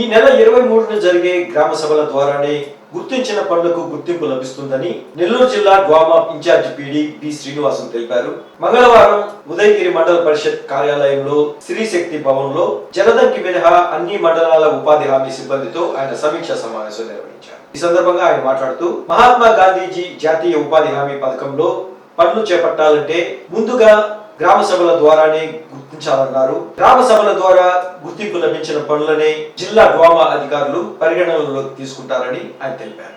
ఈ నెల ఇరవై మూడున జరిగే గ్రామ సభల ద్వారానే గుర్తించిన పనులకు గుర్తింపు లభిస్తుందని నెల్లూరు జిల్లా గ్వామా ఇన్ఛార్జ్ పీడి బి శ్రీనివాసన్ తెలిపారు. మంగళవారం ఉదయగిరి మండల పరిషత్ కార్యాలయంలో స్త్రీ శక్తి భవన్లో జలదంకి మినహా అన్ని మండలాల ఉపాధి హామీ సిబ్బందితో ఆయన సమీక్ష సమావేశం నిర్వహించారు. ఈ సందర్భంగా ఆయన మాట్లాడుతూ మహాత్మా గాంధీజీ జాతీయ ఉపాధి హామీ పథకంలో పనులు చేపట్టాలంటే ముందుగా గ్రామ సభల ద్వారానే గుర్తించాలన్నారు. గ్రామ సభల ద్వారా గుర్తింపు లభించిన పనులనే జిల్లా డ్వామా అధికారులు పరిగణనలోకి తీసుకుంటారని ఆయన తెలిపారు.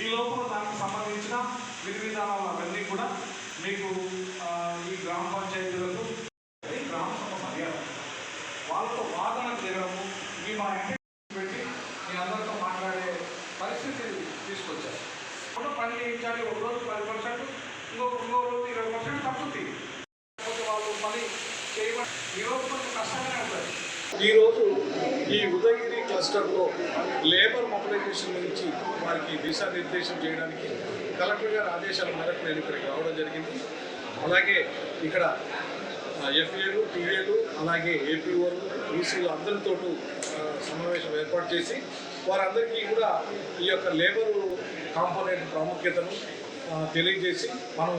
ఈ లోపల దానికి సంబంధించిన విధి విధానాలు అవన్నీ కూడా మీకు ఈ గ్రామ పంచాయతీలకు గ్రామ సభ మర్యాద వాళ్ళతో వాదన మీ మా పెట్టి మీ అందరితో మాట్లాడే పరిస్థితి తీసుకొచ్చారు. ఒక పని చేయించాలి ఒక రోజు పది ఈరోజు ఈ ఉదయగిరి క్లస్టర్లో లేబర్ మొబిలైజేషన్ నుంచి వారికి దిశానిర్దేశం చేయడానికి కలెక్టర్ గారి ఆదేశాల మేరకు నేను ఇక్కడికి రావడం జరిగింది. అలాగే ఇక్కడ ఎఫ్ఏలు టీఏలు అలాగే ఏపీఓలు ఈసీలు అందరితో సమావేశం ఏర్పాటు చేసి వారందరికీ కూడా ఈ యొక్క లేబర్ కాంపోనెంట్ ప్రాముఖ్యతను తెలియజేసి మనం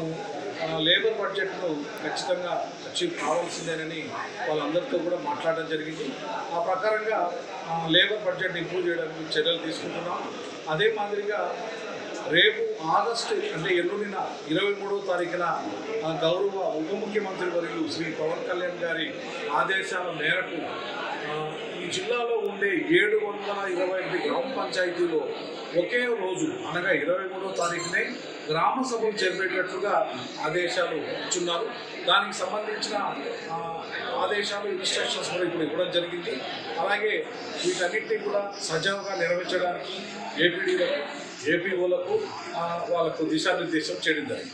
లేబర్ బడ్జెట్ను ఖచ్చితంగా వచ్చి కావాల్సిందేనని వాళ్ళందరితో కూడా మాట్లాడడం జరిగింది. ఆ ప్రకారంగా లేబర్ బడ్జెట్ ఇంప్రూవ్ చేయడానికి చర్యలు తీసుకుంటున్నాం. అదే మాదిరిగా రేపు ఆగస్టు అంటే ఎల్లుండిన ఇరవై మూడవ తారీఖున గౌరవ ఉప ముఖ్యమంత్రి వర్యులు శ్రీ పవన్ కళ్యాణ్ గారి ఆదేశాల మేరకు ఈ జిల్లాలో ఉండే ఏడు వందల ఇరవై ఐదు గ్రామ పంచాయతీలో ఒకే రోజు అనగా ఇరవై మూడో తారీఖునే గ్రామ సభలు జరిపేటట్లుగా ఆదేశాలు ఇచ్చున్నారు. దానికి సంబంధించిన ఆదేశాలు ఇన్స్ట్రక్షన్స్ కూడా ఇప్పుడు ఇవ్వడం జరిగింది. అలాగే వీటన్నిటిని కూడా సజావుగా నిర్వహించడానికి ఏపీడీలకు ఏపీఓలకు వాళ్ళకు దిశానిర్దేశం చేయడం జరిగింది.